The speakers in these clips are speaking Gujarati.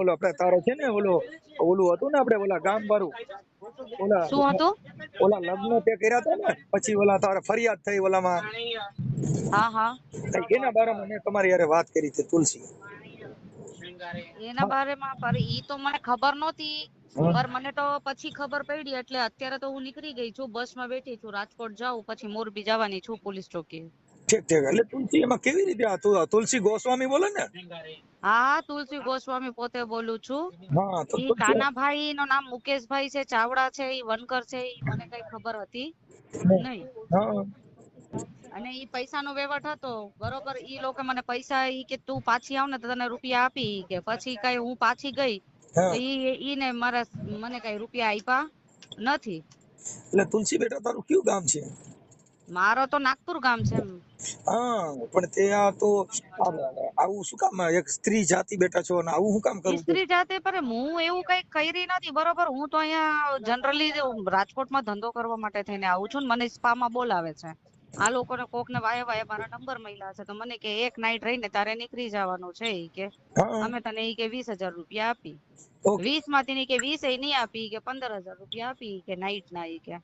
ઓલો આપણે તારો છે ને ઓલો ઓલું હતું ને આપણે ઓલા ગામ વાળું ઓલા શું હતું? ઓલા લગ્ન તે કર્યા હતા ને? પછી ઓલા તારે ફરિયાદ થઈ ઓલામાં? હા હા. એના બારામાં મેં તમારી યારે વાત કરી હતી તુલસી. એના બારેમાં પર ઈ તો મને ખબર નહોતી પર મને તો પછી ખબર પડી એટલે અત્યારે તો હું નીકળી ગઈ છું બસમાં બેઠી છું રાજકોટ જાઉં પછી મોરબી જવાની છું પોલીસ ચોકી ઠીક ઠીક એટલે તુલસી એમાં કેવી રીતે આ તુલસી ગોસ્વામી બોલે ને? હા તુલસી ગોસ્વામી પોતે બોલું છું. હા તો કાનાભાઈ નું નામ મુકેશભાઈ છે ચાવડા છે ઈ વનકર છે ઈ મને કઈ ખબર હતી નહીં. હા. અને ઈ પૈસાનો વહીવટ હતો બરોબર ઈ લોકો મને પૈસા ઈ કે તું પાછી આવ ને તો તને રૂપિયા આપી કે. પછી કઈ હું પાછી ગઈ તો ઈ ઈને મારા મને કઈ રૂપિયા આપ્યા નથી. એટલે તુલસી બેટા તારું કયું ગામ છે? મારો તો નાગપુર ગામ છે હા પણ તે આ તો આવું શું કામ એક સ્ત્રી જાતિ બેઠા છો અને આવું શું કામ કરું સ્ત્રી જાતિ પર હું એવું કઈ કરી નથી બરોબર? હું તો અહીંયા જનરલી રાજકોટમાં ધંધો કરવા માટે થઈને આવું છું ને મને સ્પામાં બોલાવે છે. આ લોકોને કોક ને વાય વાય મારા નંબર મળ્યા છે તો મને કે એક નાઈટ રહીને તારે નીકળી જવાનું છે ઈ કે. હા. અમે તને ઈ કે વીસ હજાર રૂપિયા આપી. વીસમાંથી કે વીસ એ નહીં આપી કે પંદર હજાર રૂપિયા આપી કે નાઈટ ના ઈ કે.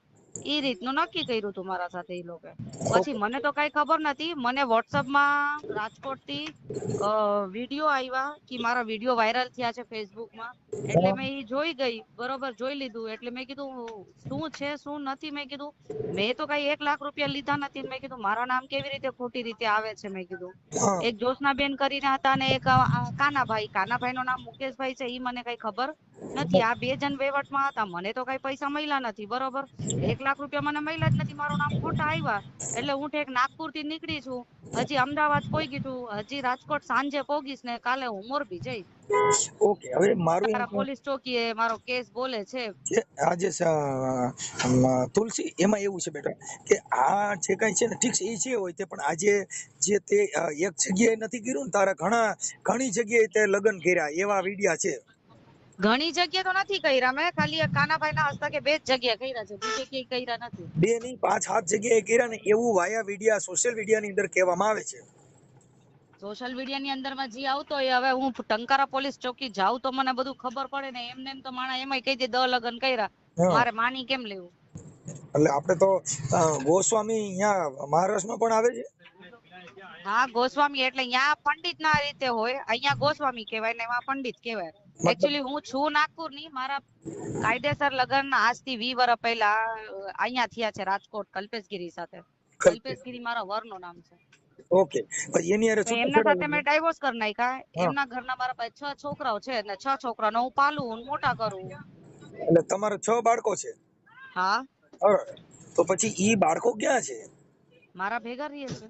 ઈ રીતનું નક્કી કર્યું હતું મારા સાથે એ લોકો પછી મને તો કઈ ખબર નથી મને વોટ્સઅપમાં રાજકોટથી વીડિયો આવ્યા કે મારા વીડિયો વાયરલ થયા છે ફેસબુકમાં એટલે મેં ઈ જોઈ ગઈ બરોબર જોઈ લીધું. એટલે મેં કીધું શું છે શું નથી? મેં કીધું મેં તો કઈ એક લાખ રૂપિયા લીધા નથી. મેં કીધું મારા નામ કેવી રીતે ખોટી રીતે આવે છે? મેં કીધું. એક એક બેન કરીને હતા ને એક કાના ભાઈ કાનાભાઈ. કાનાભાઈ નું નામ મુકેશભાઈ છે ઈ મને કઈ ખબર નથી આ બે જણ વહીવટમાં હતા. મને તો કઈ પૈસા મળ્યા નથી બરોબર? એક લાખ રૂપિયા મને મળ્યા જ નથી. મારું નામ ખોટા આવ્યા. એટલે હું ઠેક નાગપુરથી નીકળી છું. હજી અમદાવાદ પહોંચી છું. હજી રાજકોટ સાંજે પોગીશ ને કાલે હું મોરબી જઈશ. ઓકે હવે મારું પોલીસ ચોકીએ મારો કેસ બોલે છે. આજે તુલસી એમાં એવું છે બેટા કે આ જે કઈ છે ને ઠીક છે એ છે હોય તે પણ આજે જે તે એક જગ્યાએ નથી કર્યું ને તારા ઘણા ઘણી જગ્યાએ તે લગ્ન કર્યા એવા વિડિયા છે. ઘણી જગ્યા તો નથી કર્યા. મેં ખાલી કાનાભાઈ ના હસ્તકે બે જ જગ્યા કર્યા છે. બીજે ક્યાંય કર્યા નથી. બે નહીં પાંચ સાત જગ્યાએ કર્યા ને એવું વાયા વિડિયા સોશિયલ મીડિયાની અંદર કહેવામાં આવે છે. સોશિયલ મીડિયા ની અંદરમાં જે આવતો એ હવે હું ટંકારા પોલીસ ચોકી જાઉં તો મને બધું ખબર પડે ને એમને એમ તો માણા એમાંય કહી દે દ લગન કર્યા. મારે માની કેમ લેવું? એટલે આપણે તો ગોસ્વામી અહીંયા મહારાષ્ટ્રમાં પણ આવે છે? હા ગોસ્વામી એટલે અહીંયા પંડિત ના રીતે હોય. અહીંયા ગોસ્વામી કહેવાય ને એમાં પંડિત કહેવાય. એકચ્યુઅલી હું છું નાગપુરની મારા કાયદેસર લગ્ન આજથી વી વર્ષ પહેલા અહીંયા થયા છે રાજકોટ કલ્પેશગીરી સાથે. કલ્પેશગીરી મારા વરનું નામ છે. ઓકે. એની અરે એમના સાથે મેં ડાયવોર્સ કરી નાખ્યા. એમના ઘરના મારા પાસે છ છોકરાઓ છે અને છ છોકરાનો હું પાલું હું મોટા કરું. એટલે તમારા છ બાળકો છે? હા. તો પછી ઈ બાળકો ક્યાં છે? મારા ભેગા રહીએ છે.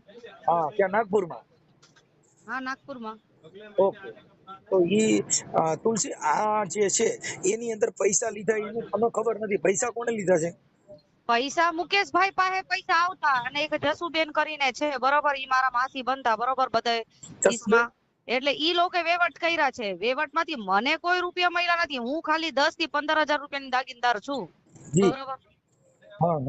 હા ક્યાં? નાગપુરમાં? હા નાગપુરમાં. ઓકે. તો એ તુલસી આ જે છે એની અંદર પૈસા લીધા એનું તમને ખબર નથી. પૈસા કોને લીધા છે? પૈસા મુકેશભાઈ પાસે પૈસા આવતા અને એક જસુબેન કરીને છે બરોબર ઈ મારા માસી બનતા બરોબર બધા ઈસમાં. એટલે ઈ લોકો વેવટ કર્યા છે. વેવટમાંથી મને કોઈ રૂપિયા મળ્યા નથી. હું ખાલી દસથી પંદર હજાર રૂપિયાની દાગીનદાર છું. બરોબર?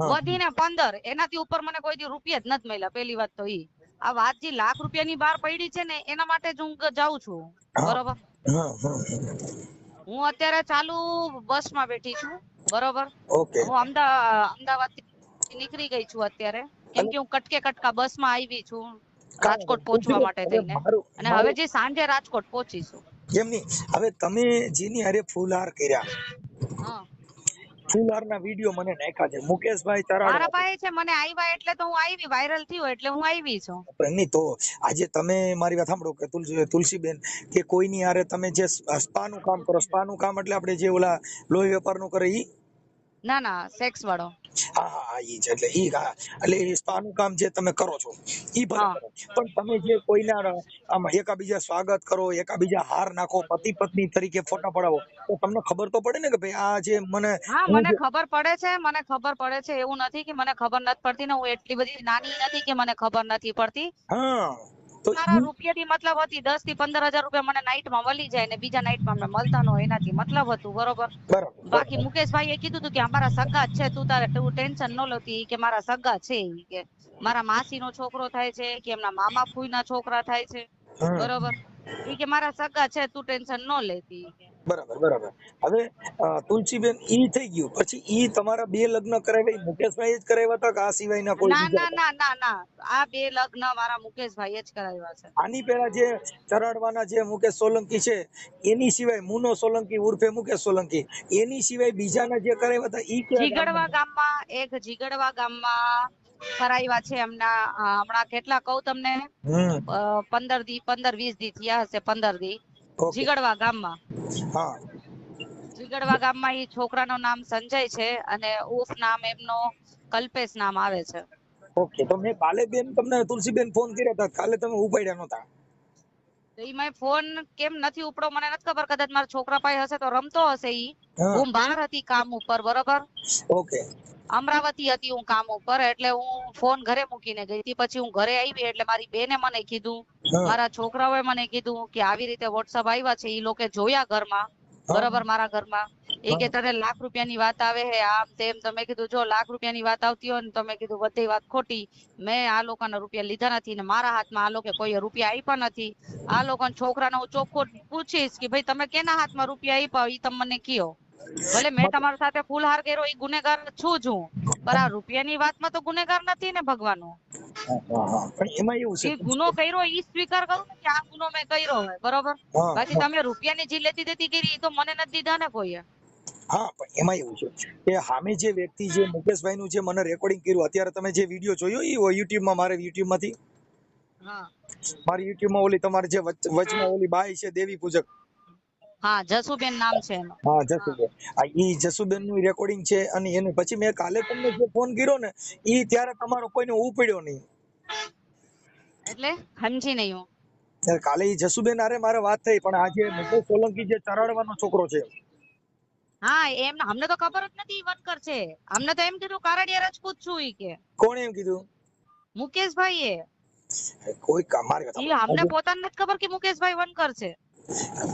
વધીને પંદર. એનાથી ઉપર મને કોઈ દી રૂપિયા જ નથી મળ્યા. પેલી વાત તો ઈ. આ વાત જે લાખ રૂપિયાની બહાર પડી છે ને એના માટે જ હું જાઉં છું. બરોબર? હા હા હું. અત્યારે ચાલુ બસમાં બેઠી છું. બરોબર? હું અમદાવાદ અમદાવાદ નીકળી ગઈ છું અત્યારે. કેમ કે હું કટકે કટકા બસમાં આવી છું. રાજકોટ પહોંચવા માટે થઈને અને હવે જે સાંજે રાજકોટ પહોંચીશું. એમ નહીં? હવે તમે જેની હારે ફૂલહાર કર્યા હા વીડિયો મને નાખ્યા છે. મુકેશભાઈ મારા તરાડ પાસે છે મને આવ્યા એટલે તો હું આવી વાયરલ થયો એટલે હું આવી છું. એમની તો આજે તમે મારી વાત સાંભળો કે તુલસી તુલસીબેન કે કોઈની હારે તમે જે સ્પાનું કામ કરો સ્પાનું કામ એટલે આપણે જે ઓલા લોહી વેપારનું કરે ઈ ના ના સેક્સ વાળો. હા હા ઈ છે એટલે ઈ એટલે સ્પાનું કામ જે તમે કરો છો ઈ ભલે પણ તમે જે કોઈના આમ એકાબીજા સ્વાગત કરો એકાબીજા હાર નાખો પતિ પત્ની તરીકે ફોટા પડાવો તો તમને ખબર તો પડે ને કે ભાઈ આ જે મને હા મને ખબર પડે છે મને ખબર પડે છે એવું નથી કે મને ખબર નથી પડતી ને હું એટલી બધી નાની નથી કે મને ખબર નથી પડતી. હા. મારા રૂપિયાથી મતલબ હતી દસથી પંદર હજાર રૂપિયા મને નાઈટમાં મળી જાય ને બીજા નાઈટમાં મને મળતા ન હોય એનાથી મતલબ હતું બરોબર? બાકી મુકેશભાઈ એ કીધું હતું કે અમારા સગા છે તું તારે તું ટેન્શન ન લેતી કે મારા સગા છે કે. મારા માસી નો છોકરો થાય છે કે એમના મામા ફૂઈ ના છોકરા થાય છે બરોબર? કે મારા સગા છે તું ટેન્શન ન લેતી બરાબર બરાબર. હવે તુલસીબેન ઈ થઈ ગયું. પછી ઈ તમારા બે લગ્ન કરાવ્યા મુકેશભાઈ જ કરાવ્યા હતા કે આ સિવાયના કોઈ ના ના ના ના ના. આ બે લગ્ન મારા મુકેશભાઈ જ કરાવ્યા છે. આની પહેલા જે ચરાડવાના જે મુકેશ સોલંકી છે એની સિવાય મુનો સોલંકી ઉર્ફે મુકેશ સોલંકી એની સિવાય બીજાના જે કરાવ્યા હતા ઈ જીગડવા? ગામમાં એક જીગડવા ગામમાં કરાવ્યા છે અ, હમણાં કેટલા કહું તમને? પંદર દી પંદર વીસ દી થયા હશે પંદર દી. જીગડવા ગામમાં. જીગડવા ગામમાં એ છોકરાનું નામ સંજય છે અને ઉફ નામ એમનો કલ્પેશ નામ આવે છે. ઓકે તો મેં કાલે બેન તમને તુલસીબેન ફોન કર્યા હતા કાલે તમે ઉપાડ્યા નહોતા. તો ઈ મેં ફોન કેમ નથી ઉપડો મને નથી ખબર કદાચ મારા છોકરા પાસે હશે તો રમતો હશે ઈ. હું બહાર હતી કામ ઉપર બરોબર? ઓકે. અમરાવતી હતી હું કામ ઉપર એટલે હું ફોન ઘરે મૂકીને ગઈ હતી. પછી હું ઘરે આવી એટલે મારી બેને મને કીધું મારા છોકરાઓએ મને કીધું કે આવી રીતે વોટ્સઅપ આવ્યા છે એ લોકો જોયા ઘરમાં બરાબર મારા ઘરમાં. એ કે તને લાખ રૂપિયાની વાત આવે હે આમ તેમ. તમે કીધું જો લાખ રૂપિયાની વાત આવતી હોય ને તમે કીધું બધી વાત ખોટી. મેં આ લોકોના રૂપિયા લીધા નથી ને મારા હાથમાં આ લોકો કોઈ રૂપિયા આપ્યા નથી. આ લોકોના છોકરાને હું ચોખ્ખો પૂછીશ કે ભાઈ તમે કેના હાથમાં રૂપિયા આપ્યા એ તમને મને કયો? ભલે મેં તમારી સાથે ફૂલહાર કર્યો એ ગુનેગાર છું જ હું. પણ આ રૂપિયાની વાતમાં તો ગુનેગાર નથી ને ભગવાનો. પણ એમાં એવું છે ગુનો કર્યો એ સ્વીકાર કરો ને કે આ ગુનો મેં કર્યો હોય બરોબર? બાકી તમે રૂપિયાની જે લેતી દેતી કરી એ તો મને નથી દીધા ને કોઈએ. હા પણ એમાં એવું છે કે સામે જે વ્યક્તિ જે મુકેશભાઈ નું જે મને રેકોર્ડિંગ કર્યું અત્યારે તમે જે વીડિયો જોયો એ યુટ્યુબમાં મારે યુટ્યુબમાંથી હા. મારી યુટ્યુબમાં ઓલી તમારી જે વચ- વચમાં ઓલી બાઈ છે દેવી પૂજક. હા જસુબેન નામ છે એનું. હા જસુબેન. આ ઈ જસુબેનનું રેકોર્ડિંગ છે અને એને પછી મેં કાલે તમને જે ફોન કર્યો ને ઈ ત્યારે તમારો કોઈને ઉપડ્યો નહીં. એટલે? સમજી નહીં હું. ત્યારે કાલે ઈ જસુબેન આરે મારે વાત થઈ પણ આજે મુકેશ સોલંકી જે ચરાડવાનો છોકરો છે. હા એમ અમને તો ખબર જ નથી વાત છે. અમને તો એમ કીધું કારડિયા રાજપૂત છું ઈ કે. કોણે એમ કીધું? મુકેશભાઈ એ કોઈ કમાર અમને પોતાને નથી ખબર કે મુકેશભાઈ વનકર છે.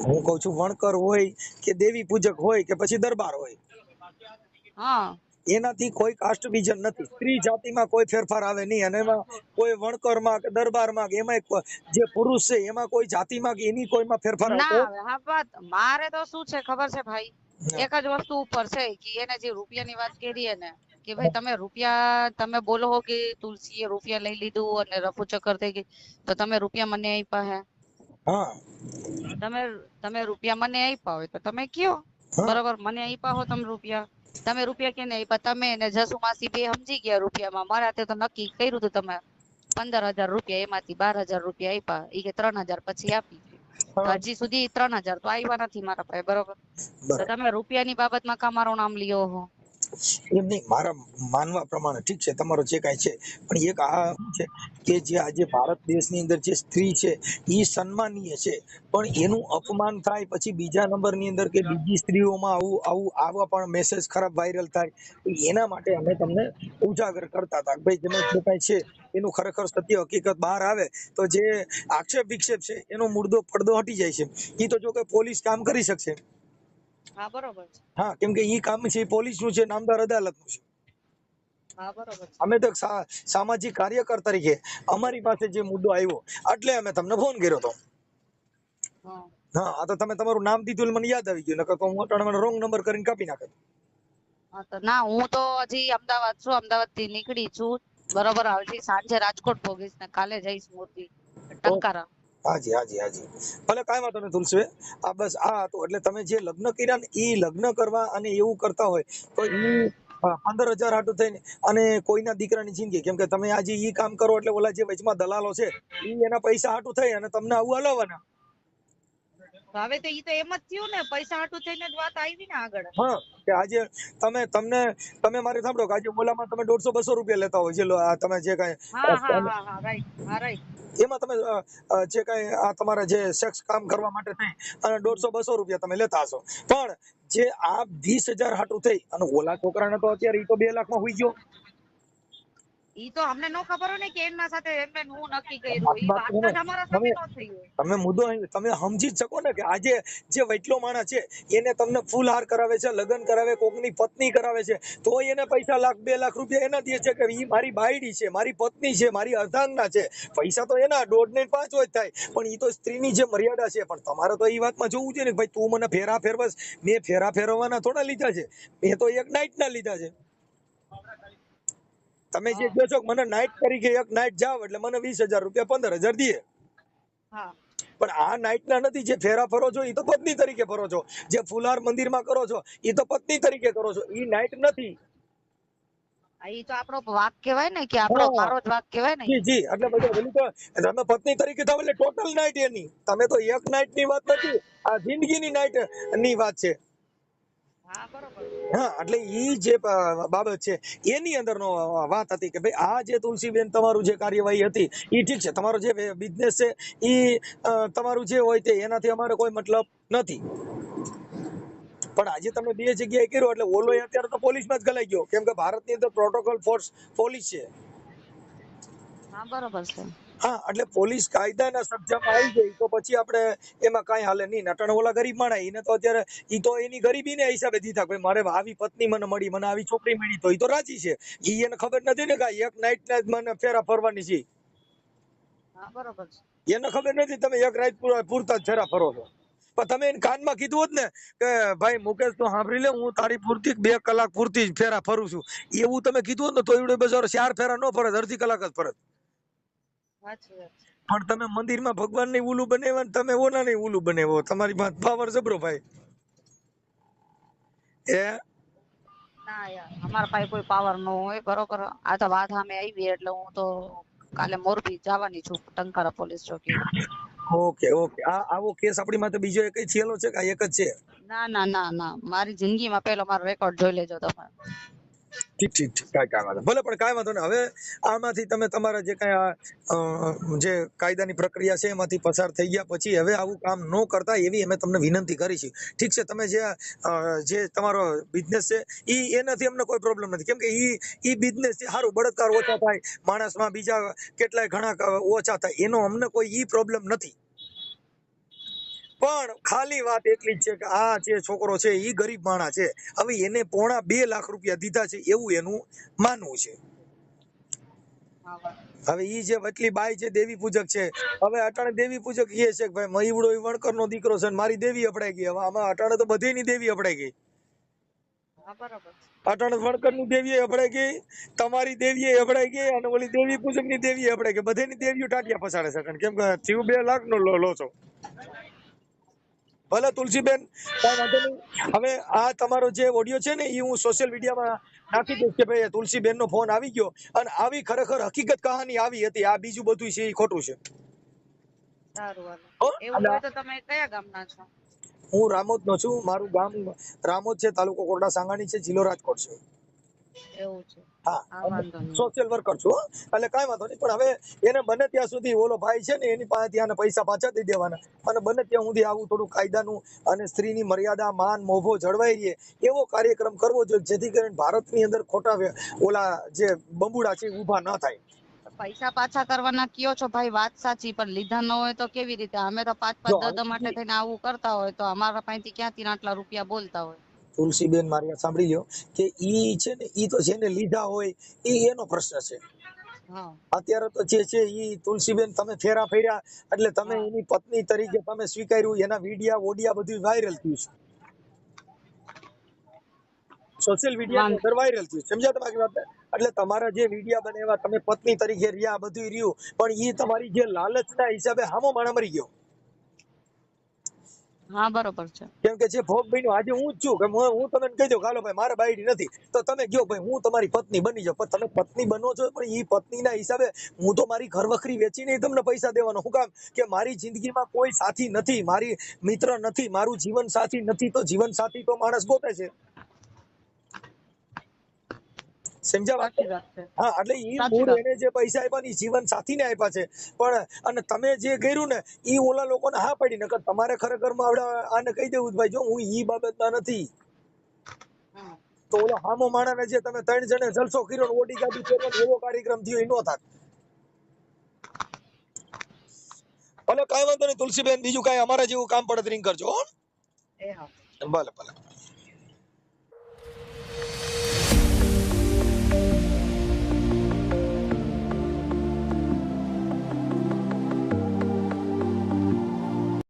હું કઉ છું વણકર હોય કે દેવી પૂજક હોય કે પછી દરબાર હોય હા. એનાથી કોઈ કાસ્ટ વિઝન નથી. સ્ત્રી જાતિમાં કોઈ ફેરફાર આવે નહીં અને એમાં કોઈ વણકરમાં કે દરબારમાં કે એમાં જે પુરુષ છે એમાં કોઈ જાતિમાં કે એની કોઈમાં ફેરફાર ના આવતો? મારે તો શું છે ખબર છે ભાઈ? એક જ વસ્તુ ઉપર છે કે એને જે રૂપિયાની વાત કરીએ ને કે ભાઈ તમે રૂપિયા તમે બોલો કે તુલસીએ રૂપિયા લઈ લીધું અને રફુ ચક્કર થઈ ગઈ તો તમે રૂપિયા મને આપ્યા હે? હા. તમે તમે રૂપિયા મને આપ્યા હોય તો તમે કયો. બરાબર મને આપ્યા હો તમે રૂપિયા. તમે રૂપિયા કેને આપ્યા? તમે ને જસુ માસી બે સમજી ગયા રૂપિયામાં. મારા હાથે તો નક્કી કર્યું હતું તમે. પંદર હજાર રૂપિયા એમાંથી બાર હજાર રૂપિયા આપ્યા. એ કે ત્રણ હજાર પછી આપી હજી સુધી ત્રણ હજાર તો આવ્યા નથી મારા પાસે. બરોબર. તો તમે રૂપિયાની બાબતમાં કા મારું નામ લ્યો હો? એમ નહીં, મારા માનવા પ્રમાણે ઠીક છે, તમારો જે કાંઈ છે, પણ એક આ છે કે જે આજે ભારત દેશની અંદર જે સ્ત્રી છે એ સન્માનીય છે, પણ એનું અપમાન થાય પછી બીજા નંબરની અંદર કે બીજી સ્ત્રીઓમાં આવું આવું, આવા પણ મેસેજ ખરાબ વાયરલ થાય એના માટે અમે તમને ઉજાગર કરતા હતા ભાઈ તમે જે કાંઈ છે, એનું ખરેખર સત્ય હકીકત બહાર આવે, તો જે આક્ષેપ વિક્ષેપ છે, એનો મુર્દો પડદો હટી જાય છે. એ તો જો કે પોલીસ કામ કરી શકશે. હા બરોબર છે. હા કેમ કે ઈ કામ છે પોલીસનું છે નામદાર અદાલતનું છે. અમે તો સામાજિક કાર્યકર તરીકે અમારી પાસે જે મુદ્દો આવ્યો એટલે અમે તમને ફોન કર્યો હતો હા. આ તો તમે તમારું નામ દીધું મને યાદ આવી ગયું નકર તો હું અટાણે રોંગ નંબર કરીને કાપી નાખે. ના હું તો હજી અમદાવાદ છું અમદાવાદથી નીકળી છું. બરોબર હજી સાંજે રાજકોટ ભોગીશ ને કાલે જઈશ મોરબી. ટંકારા. હાજી હાજી હાજી. ભલે કાંઈ વાંધો નહીં તુલસી આ બસ આ હતું. એટલે તમે જે લગ્ન કર્યા ને ઈ લગ્ન કરવા અને એવું કરતા હોય તો અ, પંદર હજાર આટું થઈને અને કોઈના દીકરાની જિંદગી. કેમ કે તમે આજે ઈ કામ કરો એટલે ઓલા જે વચમાં દલાલો છે ઈ એના પૈસા આટું થઈ અને તમને આવું હલાવવાના. હવે તો ઈ તો એમ જ થયું ને પૈસા હાટું થઈને જ વાત આવી ને આગળ. હા કે આજે તમે તમને તમે મારે સાંભળો કે આજે ઓલામાં તમે દોઢસો બસો રૂપિયા લેતા હોય છે આ તમે જે કાઈ હા હા હા રાઈટ હા રાઈટ એમાં તમે જે કાઈ આ તમારા જે સેક્સ કામ કરવા માટે થઈ અને દોઢસો બસો રૂપિયા તમે લેતા હશો. પણ જે આ વીસ હજાર હાટું થઈ અને ઓલા છોકરાને તો અત્યારે ઈ તો બે લાખમાં હોઈ ગયો. ઈ તો અમને નો ખબર હોય ને કે એમના સાથે એમને હું નક્કી કર્યું. ઈ વાત જ અમારા સામે નો થઈ હોય. તમે મુદ્દો તમે સમજી શકો ને કે આજે જે વૈટલો માણસ છે એને તમને ફૂલહાર કરાવે છે લગ્ન કરાવે કોકની પત્ની કરાવે છે તો એને પૈસા લાખ બે લાખ રૂપિયા એના દે છે કે ઈ મારી બાયડી છે મારી પત્ની છે મારી અર્ધાંગના છે. પૈસા તો એના દોઢ ને પાંચ હોય થાય. પણ ઈ તો સ્ત્રીની જે મર્યાદા છે પણ તમારે તો ઈ વાતમાં જોવું છે ને ભાઈ તું મને ફેરા ફેરવસ મેં ફેરા ફેરવવાના થોડા લીધા છે. મેં તો એક નાઈટ ના લીધા છે. તમે જે કહો છો મને નાઇટ તરીકે એક નાઇટ જાવ એટલે મને વીસ હજાર રૂપિયા પંદર હજાર દે પણ આ નાઇટ ના નથી જે ફેરા ફરો છો એ તો પત્ની તરીકે ફરો છો. જે ફુલાર મંદિરમાં કરો છો એ તો પત્ની તરીકે કરો છો. એ નાઈટ નથી. તો આપણો વાક કહેવાય ને કે આપણો મારો જ વાક કહેવાય ને. જી જી એટલે બધું પેલું તો તમે પત્ની તરીકે થાવ એટલે ટોટલ નાઈટ એની. તમે તો એક નાઈટની વાત નથી આ જિંદગીની નાઈટની વાત છે. હા એટલે ઈ જે બાબત છે એની અંદરનો વાત હતી કે ભાઈ આ જે તુલસીબેન તમારું જે કાર્યવાહી હતી ઈ ઠીક છે. તમારો જે બિઝનેસ છે ઈ તમારું જે હોય તે એનાથી અમારે કોઈ મતલબ નથી. પણ આજે તમે બે જગ્યાએ કર્યો એટલે ઓલો અત્યારે તો પોલીસમાં જ ગલાઈ ગયો. કેમ કે ભારતની અંદર પ્રોટોકોલ ફોર્સ પોલીસ છે. હા બરોબર છે. હા એટલે પોલીસ કાયદાના સબ્જામાં આવી ગઈ તો પછી આપણે એમાં કાંઈ હાલે નહીં. નટણ ઓલા ગરીબ માણસ એને તો અત્યારે એ તો એની ગરીબીને હિસાબે દીધા. ભાઈ મારે આવી પત્ની મને મળી મને આવી છોકરી મળી તો એ તો રાજી છે. એ એને ખબર નથી ને કાંઈ એક નાઈટ ના જ મને ફેરા ફરવાની છે. બરોબર છે. એને ખબર નથી તમે એક રાત પૂરતા જ ફેરા ફરો છો. પણ તમે એને કાનમાં કીધું હોત ને કે ભાઈ મુકેશ તું સાંભળી લે હું તારી પૂરતી બે કલાક પૂરતી જ ફેરા ફરું છું. એવું તમે કીધું હોત ને તો એવડે બજાર ચાર ફેરા ન ફરત અડધી કલાક જ ફરત પણ તમે મંદિરમાં ભગવાનની ઉલું બનાવ્યા તમે ઓના ની ઉલું બનાવો તમારી પાસે પાવર જબરો ભાઈ. એ ના યાર અમારા પાસે કોઈ પાવર ન હોય બરોબર. આ તો વાત સામે આવી એટલે હું તો કાલે મોરબી જવાની છું ટંકારા પોલીસ ચોકી ઓકે ઓકે. આ આવો કેસ આપણી માથે બીજો એક થયેલો છે કે એક જ છે? ના ના ના ના. મારી જિંદગીમાં પેલો મારો રેકોર્ડ જોઈ લેજો તમે. ઠીક ઠીક ઠીક. કાંઈ કાંઈ વાંધો. ભલે, પણ કાંઈ વાંધો નહીં. હવે આમાંથી તમે તમારા જે કાંઈ જે કાયદાની પ્રક્રિયા છે, એમાંથી પસાર થઈ ગયા પછી હવે આવું કામ ન કરતા એવી અમે તમને વિનંતી કરી છે. ઠીક છે, તમે જે જે તમારો બિઝનેસ છે, ઈ એનાથી અમને કોઈ પ્રોબ્લેમ નથી. કેમ કે ઈ એ બિઝનેસ છે સારું, બળતકાર ઓછા થાય, માણસમાં બીજા કેટલાય ઘણા ઓછા થાય. એનો અમને કોઈ ઈ પ્રોબ્લેમ નથી. પણ ખાલી વાત એટલી જ છે કે આ જે છોકરો છે એ ગરીબ માણા છે. હવે એને પોણા બે લાખ રૂપિયા દીધા છે એવું એનું માનવું છે. હવે ઈ જે વટલી બાઈ છે દેવી પૂજક છે હવે અટાણે દેવી પૂજક કહે છે કે ભાઈ મહીવડો વણકર નો દીકરો છે મારી દેવી અપડાઈ ગઈ. હવે આમાં અટાણે તો બધેની દેવી અપડાઈ ગઈ. અટાણે વણકરની દેવી અપડાઈ ગઈ તમારી દેવી અપડાઈ ગઈ અને ઓલી દેવી પૂજકની દેવી અપડાઈ ગઈ. બધેની દેવીઓ ટાટિયા ફસાડે છે. કેમ કે જીવ બે લાખ નો લો છો ભલે તુલસીબેન કાંઈ વાંધો નહીં. હવે આ તમારો જે ઓડિયો છે ને એ હું સોશિયલ મીડિયામાં નાખી દઈશ કે ભાઈ તુલસીબેન નો ફોન આવી ગયો. અને આવી ખરેખર હકીકત કહાની આવી હતી. આ બીજું બધું છે એ ખોટું છો. હું? રામોદ નો છું. મારું ગામ રામોદ છે તાલુકો કોરડા સાંગાણી છે જિલ્લો રાજકોટ છે. એવું છે. હા સોશિયલ વર્કર છું એટલે કાંઈ વાંધો નહીં પણ હવે એને બને ત્યાં સુધી ઓલો ભાઈ છે ને એની પાસેથી આને પૈસા પાછા દઈ દેવાના. અને બને ત્યાં સુધી આવું થોડું કાયદાનું અને સ્ત્રીની મર્યાદા માન મોભો જળવાઈ રહે એવો કાર્યક્રમ કરવો જોઈએ જેથી કરીને ભારતની અંદર ખોટા ઓલા જે બંબુડા છે ઊભા ન થાય. પૈસા પાછા કરવાના કયો છો ભાઈ? વાત સાચી પણ લીધા ન હોય તો કેવી રીતે? અમે તો પાંચ પાંચ દસ માટે થઈને આવું કરતા હોય તો અમારા પાસેથી ક્યાંથી આટલા રૂપિયા બોલતા હોય? તુલસીબેન મારી સાંભળી લ્યો કે ઈ છે ને ઈ તો જેને લીધા હોય ઈ એનો પ્રશ્ન છે. અત્યારે તો જે છે ઈ તુલસીબેન તમે ફેરા ફેર્યા એટલે તમે એની પત્ની તરીકે તમે સ્વીકાર્યું એના વિડિયા ઓડિયા બધું વાયરલ થયું છે. સોશિયલ મીડિયા અંદર વાયરલ થયું સમજ્યા તમારી વાત? એટલે તમારા જે વિડિયા બનેવા તમે પત્ની તરીકે રહ્યા બધું રહ્યું પણ ઈ તમારી જે લાલચના હિસાબે હામો માણા મરી ગયો. હા, બરોબર છે. કેમ કે જે ભોગ બન્યો, આજે હું જ છું, કે હું તમને કહી દઉં કાલો ભાઈ, મારે બાયડી નથી. તો તમે કયો ભાઈ, હું તમારી પત્ની બની જાઉં. પણ તમે પત્ની બનો છો, પણ એ પત્નીના હિસાબે હું તો મારી ઘર વખરી વેચીને તમને પૈસા દેવાનો. હું કામ? કે મારી જિંદગીમાં કોઈ સાથી નથી, મારી મિત્ર નથી, મારું જીવન સાથી નથી, તો જીવન સાથી તો માણસ ગોતે છે. સમજ્યા વાત હા એટલે ઈ મૂળ એને જે પૈસા આપ્યા ને જીવન સાથીને આપ્યા છે. પણ અને તમે જે કર્યું ને ઈ ઓલા લોકોને હા પડી. નકર તમારે ખરેખરમાં આવડે આને કહી દેવું ભાઈ જો હું ઈ બાબતમાં નથી. તો ઓલો હામો માણાને જે તમે ત્રણ જણે જલસો કર્યો ને ઓડી ગાડી ફેરવાનો એવો કાર્યક્રમ થયો એ નો થાત. ભલે કાંઈ વાંધો નહીં તુલસીબેન બીજું કાંઈ અમારા જેવું કામ પડે તો કરજો ભલે ભલે.